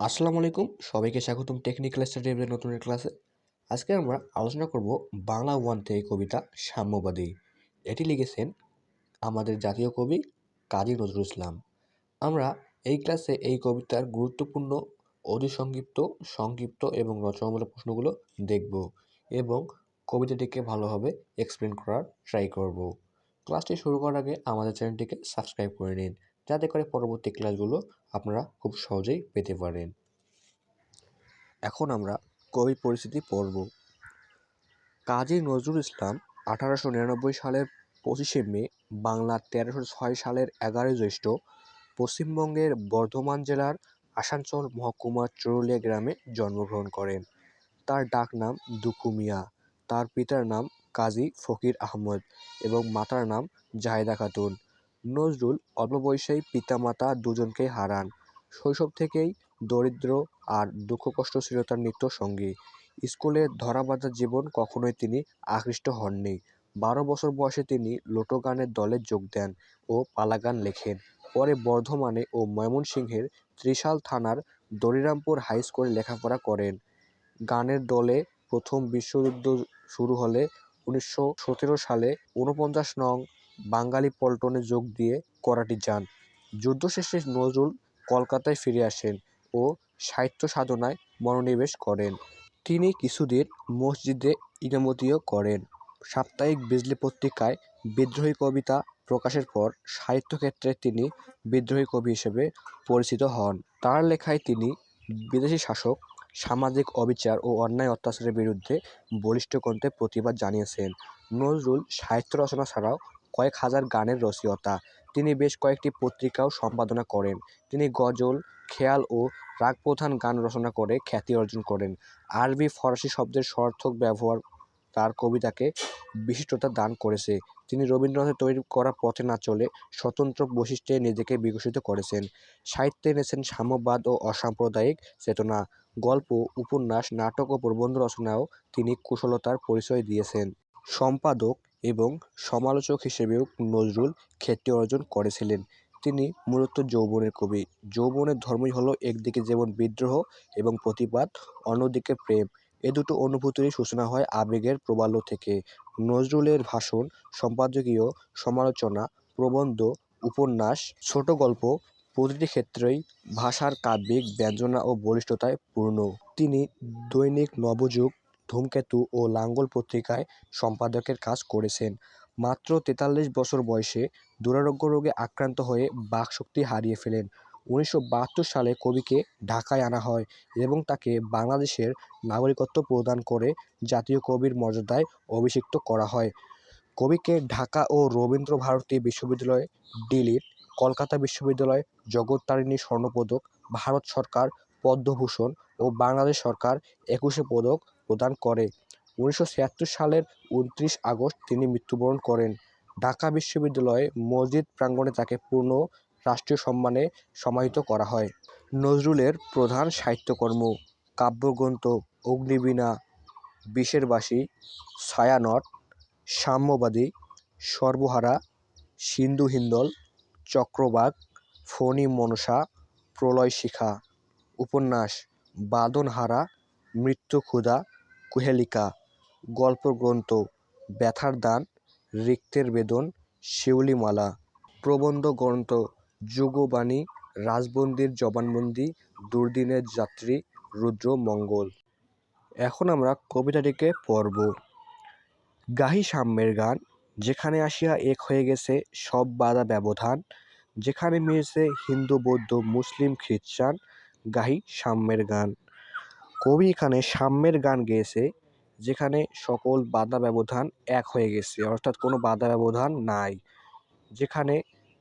আসসালামু আলাইকুম, সবাইকে স্বাগতম টেকনিক্যাল স্টাডির নতুন ক্লাসে আজকে আমরা আলোচনা করব বাংলা ওয়ান থেকে কবিতা সাম্যবাদী। এটি লিখেছেন আমাদের জাতীয় কবি কাজী নজরুল ইসলাম। আমরা এই ক্লাসে এই কবিতার গুরুত্বপূর্ণ অতি সংক্ষিপ্ত সংক্ষিপ্ত এবং রচনামূলক প্রশ্নগুলো দেখব এবং কবিতাটিকে ভালোভাবে এক্সপ্লেন করার ট্রাই করব। ক্লাসটি শুরু করার আগে আমাদের চ্যানেলটিকে সাবস্ক্রাইব করে নিন। যাতে করে পরবর্তী ক্লাসগুলো আপনারা খুব সহজেই পেতে পারেন। এখন আমরা কবি পরিস্থিতি পড়ব। কাজী নজরুল ইসলাম আঠারোশো নিরানব্বই সালের পঁচিশে মে বাংলার তেরোশো ছয় সালের এগারোই জ্যৈষ্ঠ পশ্চিমবঙ্গের বর্ধমান জেলার আসানসোল মহকুমার চরুলিয়া গ্রামে জন্মগ্রহণ করেন। তার ডাক নাম দুখু মিয়া। তার পিতার নাম কাজী ফকির আহমদ এবং মাতার নাম জাহেদা খাতুন। নজরুল অল্প বয়সেই পিতামাতা দুজনকেই হারান। শৈশব থেকেই দরিদ্র আর দুঃখ কষ্ট ছিল তার নিত্য সঙ্গী স্কুলে ধরাবাঁধা জীবন কখনোই তিনি আকৃষ্ট হননি। বারো বছর বয়সে তিনি লোটো গানের দলে যোগ দেন ও পালাগান লেখেন। পরে বর্ধমানে ও ময়মনসিংহের ত্রিশাল থানার দরিরামপুর হাই স্কুলে লেখাপড়া করেন। গানের দলে প্রথম বিশ্বযুদ্ধ শুরু হলে উনিশশো সতেরো সালে ঊনপঞ্চাশ নং বাঙালি পল্টনে যোগ দিয়ে করাটি যান। যুদ্ধ শেষে নজরুল কলকাতায় ফিরে আসেন ও সাহিত্য সাধনায় মনোনিবেশ করেন। তিনি কিছুদিন মসজিদে ইমামতিও করেন। সাপ্তাহিক বিজলি পত্রিকায় বিদ্রোহী কবিতা প্রকাশের পর সাহিত্যক্ষেত্রে তিনি বিদ্রোহী কবি হিসেবে পরিচিত হন। তার লেখায় তিনি বিদেশি শাসক, সামাজিক অবিচার ও অন্যায় অত্যাচারের বিরুদ্ধে বলিষ্ঠ কণ্ঠে প্রতিবাদ জানিয়েছেন। নজরুল সাহিত্য রচনা ছাড়াও কয়েক হাজার গানের রচয়িতা তিনি বেশ কয়েকটি পত্রিকাও সম্পাদনা করেন। তিনি গজল, খেয়াল ও রাগপ্রধান গান রচনা করে খ্যাতি অর্জন করেন। আরবি ফরাসি শব্দের সর্থক ব্যবহার তার কবিতাকে বিশিষ্টতা দান করেছে। তিনি রবীন্দ্রনাথের তৈরি করা পথে না চলে স্বতন্ত্র বৈশিষ্ট্যে নিজেকে বিকশিত করেছেন। সাহিত্যে এনেছেন সাম্যবাদ ও অসাম্প্রদায়িক চেতনা। গল্প, উপন্যাস, নাটক ও প্রবন্ধ রচনায়ও তিনি কুশলতার পরিচয় দিয়েছেন। সম্পাদক এবং সমালোচক হিসেবেও নজরুল খ্যাতি অর্জন করেছিলেন। তিনি মূলত যৌবনের কবি। যৌবনের ধর্মই হলো একদিকে যেমন বিদ্রোহ এবং প্রতিবাদ, অন্যদিকে প্রেম। এ দুটো অনুভূতিরই সূচনা হয় আবেগের প্রবাল্য থেকে। নজরুলের ভাষণ, সম্পাদকীয় সমালোচনা, প্রবন্ধ, উপন্যাস, ছোট গল্প প্রতিটি ক্ষেত্রেই ভাষার কাব্যিক ব্যঞ্জনা ও বলিষ্ঠতায় পূর্ণ। তিনি দৈনিক নবযুগ ধূমকেতু ও লাঙ্গল পত্রিকায় সম্পাদকের কাজ করেছেন। মাত্র তেতাল্লিশ বছর বয়সে দুরারোগ্য রোগে আক্রান্ত হয়ে বাকশক্তি হারিয়ে ফেলেন। উনিশশো বাহাত্তর সালে কবিকে ঢাকায় আনা হয় এবং তাকে বাংলাদেশের নাগরিকত্ব প্রদান করে জাতীয় কবির মর্যাদায় অভিষিক্ত করা হয়। কবিকে ঢাকা ও রবীন্দ্র ভারতী বিশ্ববিদ্যালয় ডিলিট কলকাতা বিশ্ববিদ্যালয় জগত্তারিণী স্বর্ণপদক, ভারত সরকার পদ্মভূষণ ও বাংলাদেশ সরকার একুশে পদক প্রদান করে। উনিশশো ছিয়াত্তর সালের উনত্রিশ আগস্ট তিনি মৃত্যুবরণ করেন। ঢাকা বিশ্ববিদ্যালয়ে মসজিদ প্রাঙ্গণে তাকে পূর্ণ রাষ্ট্রীয় সম্মানে সমাহিত করা হয়। নজরুলের প্রধান সাহিত্যকর্ম কাব্যগ্রন্থ অগ্নিবীণা বিষের বাসী ছায়ানট, সাম্যবাদী, সর্বহারা, সিন্ধু হিন্দল, চক্রবাক, ফণি মনসা, প্রলয় শিখা। উপন্যাস বাদনহারা মৃত্যু ক্ষুধা কুহেলিকা, গল্পগ্রন্থ, ব্যথার দান, রিক্তের বেদন, শিউলিমালা, প্রবন্ধ গ্রন্থ, যুগবাণী, রাজবন্দির জবানবন্দি, দুর্দিনের যাত্রী রুদ্র মঙ্গল এখন আমরা কবিতাটিকে পড়ব। গাহি সাম্যের গান, যেখানে আসিয়া এক হয়ে গেছে সব বাধা ব্যবধান, যেখানে মিলেছে হিন্দু, বৌদ্ধ, মুসলিম, খ্রিস্টান গাহি সাম্যের গান। কবি এখানে সাম্যের গান গেয়েছে, যেখানে সকল বাধা ব্যবধান এক হয়ে গেছে, অর্থাৎ কোনো বাধা ব্যবধান নাই, যেখানে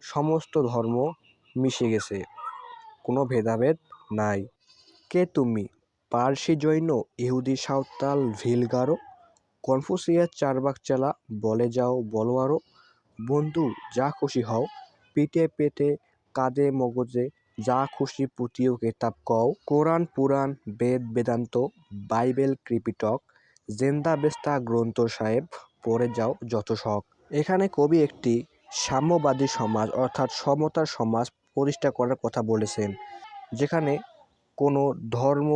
সমস্ত ধর্ম মিশে গেছে, কোনো ভেদাভেদ নাই। কে তুমি? পার্সি জৈন, ইহুদি সাঁওতাল ভিলগারো কনফুসিয়াস চারবাক চালা, বলে যাও, বলো আরও। বন্ধু, যা খুশি হও, পিঠে পেটে, কাঁধে মগজে যা খুশি পুঁতিও কেতাব কও। কোরআন, পুরাণ, বেদ, বেদান্ত, বাইবেল ক্রিপিটক জেন্দা বেস্তা গ্রন্থ সাহেব পড়ে যাও যত শখ। এখানে কবি একটি সাম্যবাদী সমাজ অর্থাৎ সমতার সমাজ প্রতিষ্ঠা করার কথা বলেছেন, যেখানে কোনো ধর্ম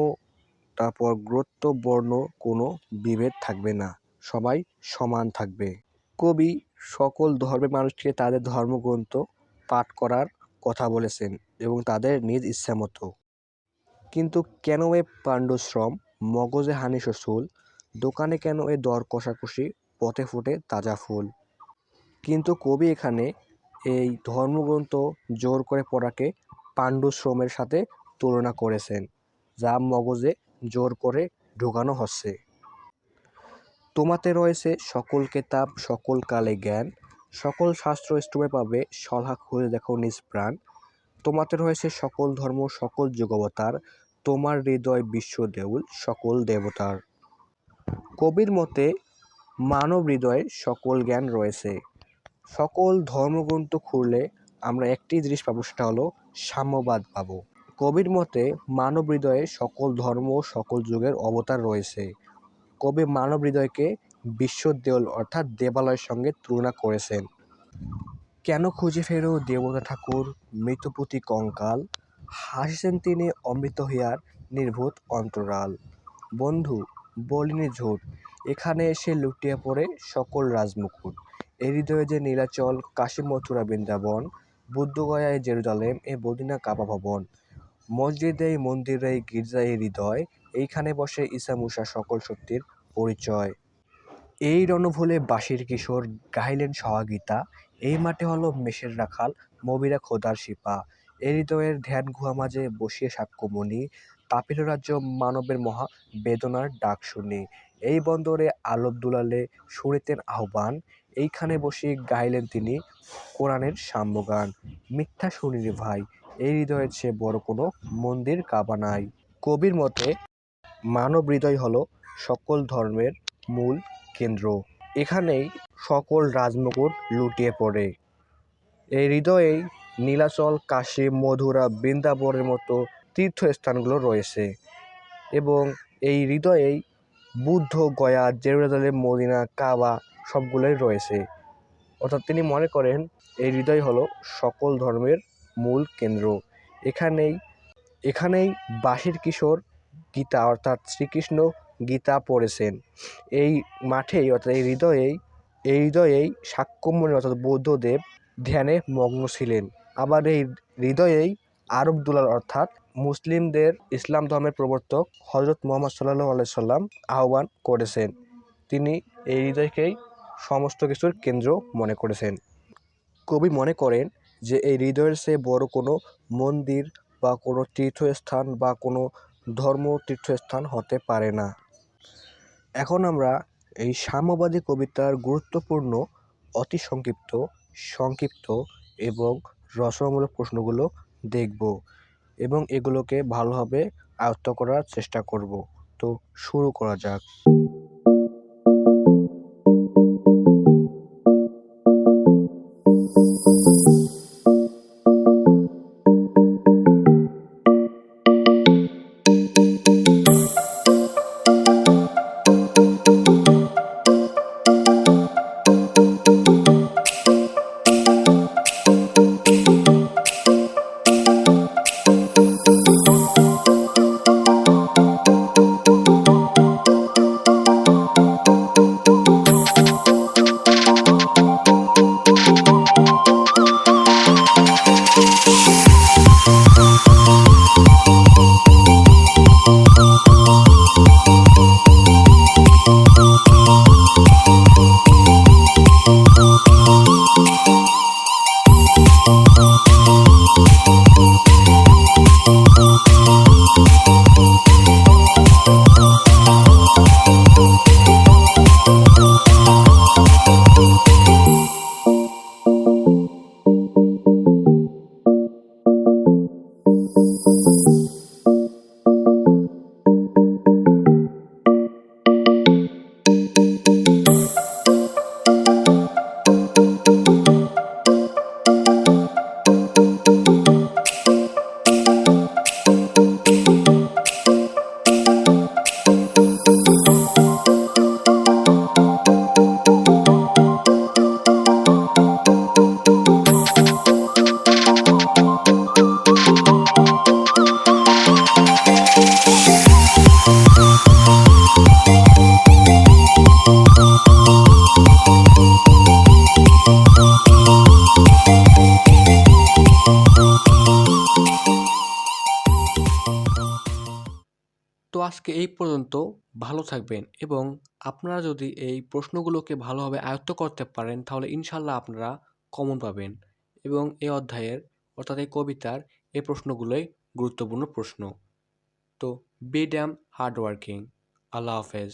তারপর গুরুত্ব বর্ণ, কোনো বিভেদ থাকবে না, সবাই সমান থাকবে। কবি সকল ধর্মের মানুষকে তাদের ধর্মগ্রন্থ পাঠ করার কথা বলেছেন। এবং তাদের নিজ ইচ্ছা মতো। কিন্তু কেন এ পাণ্ডশ্রম মগজে হানি শ্বশুল দোকানে কেন এ দর কষাকষি, পথে ফুটে তাজা ফুল? কিন্তু কবি এখানে এই ধর্মগ্রন্থ জোর করে পড়াকে পাণ্ডশ্রমের সাথে তুলনা করেছেন, যা মগজে জোর করে ঢোকানো হচ্ছে। তোমাতে রয়েছে সকল কেতাব, সকল কালে জ্ঞান, সকল শাস্ত্র স্তূপে পাবে সলহা খুঁজে দেখো নিজ প্রাণ তোমাতে রয়েছে সকল ধর্ম, সকল যুগবতার, তোমার হৃদয় বিশ্ব দেউল, সকল দেবতার। কবির মতে, মানব হৃদয়ে সকল জ্ঞান রয়েছে। সকল ধর্মগ্রন্থ খুললে আমরা একটি জিনিস পাবো, সেটা হলো সাম্যবাদ পাবো। কবির মতে, মানব হৃদয়ে সকল ধর্ম, সকল যুগের অবতার রয়েছে। কবি মানব হৃদয়কে বিশ্ব দেউল অর্থাৎ দেবালয়ের সঙ্গে তুলনা করেছেন। কেন খুঁজে ফেরো দেবতা ঠাকুর? মৃতপুতি কঙ্কাল। হাসিছেন তিনি অমৃত হিয়ার নির্ভূত অন্তরাল। বন্ধু, বলিনি ঝুট, এখানে এসে লুটিয়ে পড়ে সকল রাজমুকুট। এ হৃদয়ে যে নীলাচল, কাশী মথুরা বৃন্দাবন, বুদ্ধগয়ায় জেরুজালেম, এ বদিনা কাবা ভবন। মসজিদে মন্দিরে গির্জায় হৃদয়, এইখানে বসে ঈসা মুসা সকল শক্তির পরিচয়। এই রণভুলে বাঁশির কিশোর গাইলেন সহাগীতা এই মাঠে হলো মেষের রাখাল মবিরা খোদার শিপা। এ হৃদয়ের ধ্যান গুহা মাঝে বসিয়ে সাক্ষ্যমণি তাপিল রাজ্য মানবের মহা বেদনার ডাক শুনি। এই বন্দরে আলোক দুলালে শুনিতেন আহ্বান, এইখানে বসে গাইলেন তিনি কোরআনের সাম্যগান। মিথ্যা শুনিনি ভাই, এই হৃদয়ের চেয়ে বড় কোনো মন্দির কাবা নাই। কবির মতে, মানব হৃদয় হলো সকল ধর্মের মূল কেন্দ্র। এখানেই সকল রাজমুকুট লুটিয়ে পড়ে। এই হৃদয়েই নীলাচল, কাশী মধুরা বৃন্দাবনের মতো তীর্থস্থানগুলো রয়েছে এবং এই হৃদয়েই Buddha, Gaya, Jerusalem, Medina, Kaaba সবগুলোই রয়েছে। অর্থাৎ তিনি মনে করেন, এই হৃদয় হলো সকল ধর্মের মূল কেন্দ্র। এখানেই এখানেই বাঁশির কিশোর গীতা অর্থাৎ শ্রীকৃষ্ণ গীতা পড়েছেন। এই মাঠেই, অর্থাৎ এই হৃদয়েই এই হৃদয়েই শাক্যমণি অর্থাৎ বৌদ্ধদেব ধ্যানে মগ্ন ছিলেন। আবার এই হৃদয়েই আরব দুলাল, অর্থাৎ মুসলিমদের ইসলাম ধর্মের প্রবর্তক হজরত মোহাম্মদ সাল্লাহ আলাইসাল্লাম আহ্বান করেছেন। তিনি এই হৃদয়কেই সমস্ত কিছুর কেন্দ্র মনে করেছেন। কবি মনে করেন যে এই হৃদয়ের সে বড় কোনো মন্দির বা কোনো তীর্থস্থান বা কোনো ধর্ম তীর্থস্থান হতে পারে না। এখন আমরা এই সাম্যবাদী কবিতার গুরুত্বপূর্ণ, অতি সংক্ষিপ্ত সংক্ষিপ্ত এবং রচনামূলক প্রশ্নগুলো দেখব এবং এগুলোকে ভালোভাবে আয়ত্ত করার চেষ্টা করব। তো শুরু করা যাক। আজকে এই পর্যন্ত, ভালো থাকবেন এবং আপনারা যদি এই প্রশ্নগুলোকে ভালোভাবে আয়ত্ত করতে পারেন, তাহলে ইনশাল্লাহ আপনারা কমন পাবেন এবং এই অধ্যায়ের, অর্থাৎ এই কবিতার, এই প্রশ্নগুলোই গুরুত্বপূর্ণ প্রশ্ন। তো বি ড্যাম হার্ডওয়ার্কিং আল্লাহ হাফেজ।